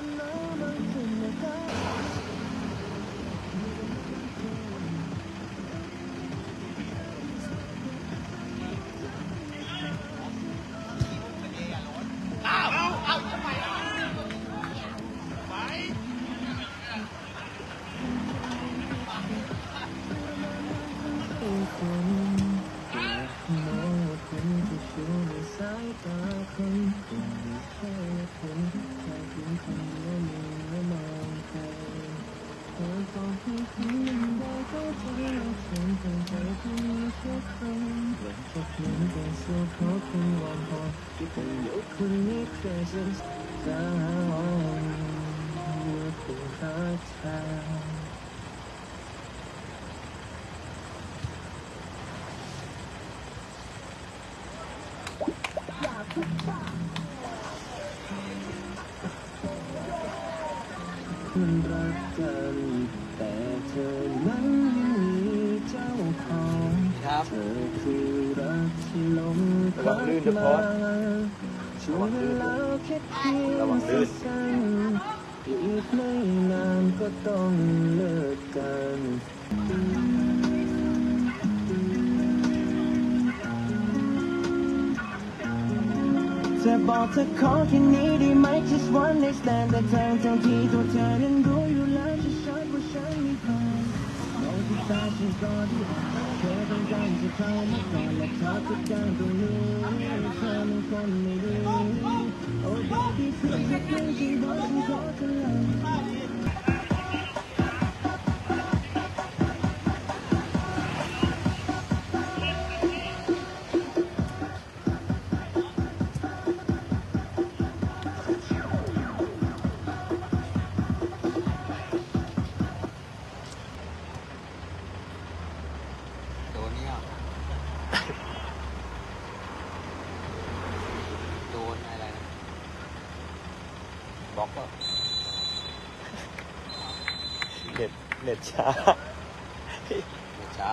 I'm not in the dark. 야, มันรักกันแต่เธอนั้นยังมีเจ้าของครับเธอคือรักที่ลมระวังลื่นนะพอสช่วยเวลาแค่เพียงระวังลื่นสั้นๆอีกไม่นานก็ต้องเลิกกัน จะบอกเธอขอแค่นี้ได้ไหม just one night stand แต่ทางทั้งที่ตัวเธอนั้นรู้อยู่แล้วจะชัดว่าฉันมีใครมองที่ตาฉันก็ดีแค่ต้องการจะเข้ามาก่อนและเธอทุกอย่างตรงนี้เธอมัน โดนอะไรนะบล็อกเปล่ะเน็ตเน็ตช้า เดี๋ยวช้า